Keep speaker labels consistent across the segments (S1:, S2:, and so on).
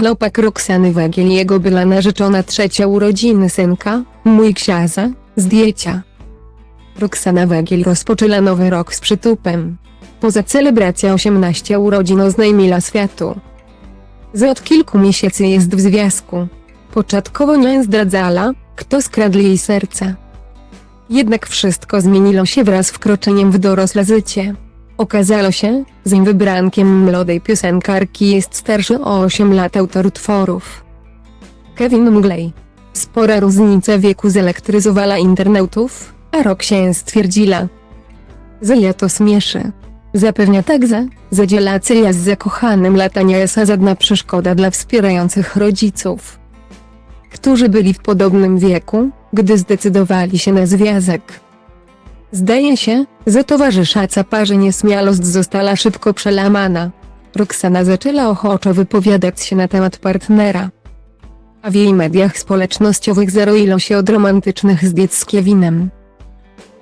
S1: chłopak Roxany Wegiel i jego była narzeczona trzecia urodziny synka, mój ksiaza, zdjęcia. Roxana Wegiel rozpoczęła nowy rok z przytupem. Poza celebracja 18 urodzin oznajmiła światu. Że od kilku miesięcy jest w związku. Początkowo nie zdradzała, kto skradł jej serca. Jednak wszystko zmieniło się wraz z wkroczeniem w dorosłe życie. Okazało się, że wybrankiem młodej piosenkarki jest starszy o 8 lat autor utworów. Kevin Mgley. Spora różnica wieku zelektryzowała internautów, a Roxanne stwierdziła, że ja to śmieszy. Zapewnia także, że dzielacja z zakochanym lata nie jest żadna przeszkoda dla wspierających rodziców, którzy byli w podobnym wieku, gdy zdecydowali się na związek. Zdaje się, że towarzysza parze nieśmialość została szybko przełamana. Roxana zaczęła ochoczo wypowiadać się na temat partnera. A w jej mediach społecznościowych zaroiło się od romantycznych zdjęć z Kevinem.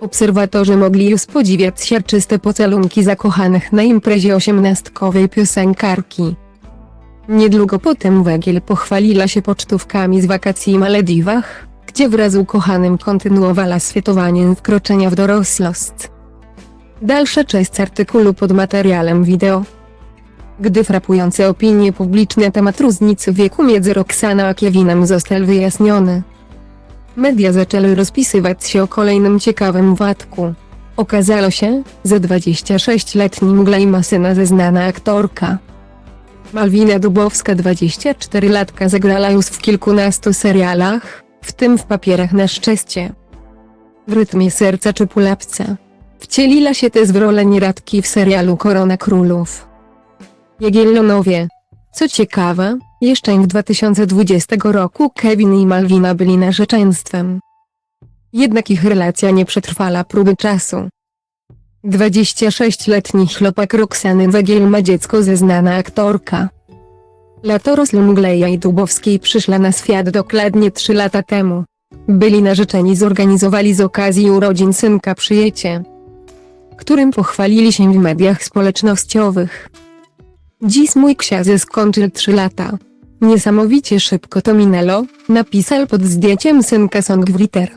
S1: Obserwatorzy mogli już podziwiać siarczyste pocalunki zakochanych na imprezie osiemnastkowej piosenkarki. Niedługo potem Wegiel pochwaliła się pocztówkami z wakacji w Malediwach, gdzie wraz z ukochanym kontynuowała świętowanie wkroczenia w dorosłość. Dalsza część artykułu pod materiałem wideo. Gdy frapujące opinie publiczne temat różnicy wieku między Roxana a Kevinem został wyjaśniony. Media zaczęły rozpisywać się o kolejnym ciekawym wątku. Okazało się, że 26-letni Mglej ma syna ze znana aktorka. Malwina Dubowska 24-latka zagrała już w kilkunastu serialach, w tym w papierach na szczęście. W rytmie serca czy pulapce. Wcieliła się też w rolę nieradki w serialu Korona Królów. Jagiellonowie. Co ciekawe, jeszcze w 2020 roku Kevin i Malwina byli narzeczeństwem. Jednak ich relacja nie przetrwała próby czasu. 26-letni chłopak Roxany Wegiel ma dziecko ze znana aktorka. Latoros Mgleja i Dubowskiej przyszła na świat dokładnie 3 lata temu. Byli narzeczeni zorganizowali z okazji urodzin synka przyjęcie, którym pochwalili się w mediach społecznościowych. Dziś mój ksiądz skończył 3 lata. Niesamowicie szybko to minęło, napisał pod zdjęciem synka Songwriter.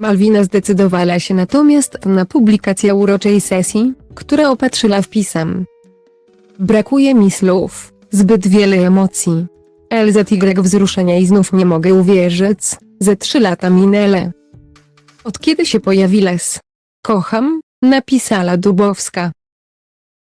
S1: Malwina zdecydowała się natomiast na publikację uroczej sesji, która opatrzyła wpisem. Brakuje mi słów, zbyt wiele emocji. LZY wzruszenia i znów nie mogę uwierzyć, że trzy lata minęły. Od kiedy się pojawi les? Kocham, napisała Dubowska.